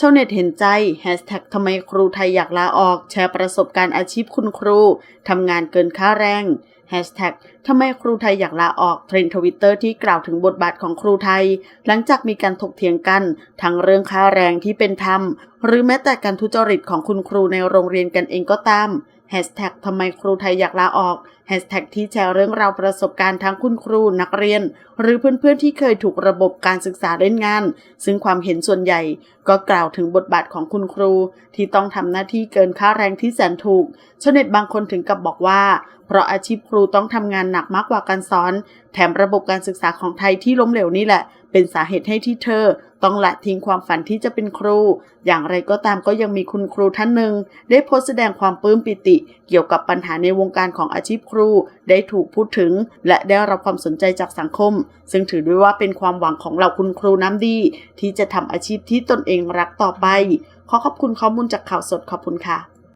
ชาวเน็ตเห็นใจแฮชแท็กทำไมครูไทยอยากลาออก แชร์ประสบการณ์อาชีพคุณครูทำงานเกินค่าแรงแฮชแท็กทำไมครูไทยอยากลาออกเทรนด์ทวิตเตอร์ที่กล่าวถึงบทบาทของครูไทย หลังจากมีการถกเถียงกัน ทั้งเรื่องค่าแรงที่เป็นธรรม หรือแม้แต่การทุจริตของคุณครูในโรงเรียนกันเองก็ตาม แฮชแท็กทำไมครูไทยอยากลาออกแฮชแท็กที่แชร์เรื่องราวประสบการณ์ทั้งคุณครูนักเรียน หรือเพื่อนๆที่เคยถูกระบบการศึกษาเล่นงาน ซึ่งความเห็นส่วนใหญ่ ก็กล่าวถึงบทบาทของคุณครู ที่ต้องทำหน้าที่เกินค่าแรงที่แสนถูกชาวเน็ตบางคนถึงกับบอกว่า เพราะอาชีพครูต้องทำงานหนักมากกว่าการสอน แถมระบบการศึกษาของไทยที่ล้มเหลวนี่แหละ เป็นสาเหตุให้ที่เธอ ต้องละทิ้งความฝันที่จะเป็นครู อย่างไรก็ตามก็ยังมีคุณครูท่านหนึ่ง ได้โพสต์แสดงความปลื้มปิติ เกี่ยวกับปัญหาในวงการของอาชีพครู ได้ถูกพูดถึง และได้รับความสนใจจากสังคม ซึ่งถือด้วยว่าเป็นความหวังของเหล่าคุณครูน้ำดี ที่จะทำอาชีพที่ตนเองรักต่อไป ขอขอบคุณข้อมูลจากข่าวสดขอบคุณค่ะ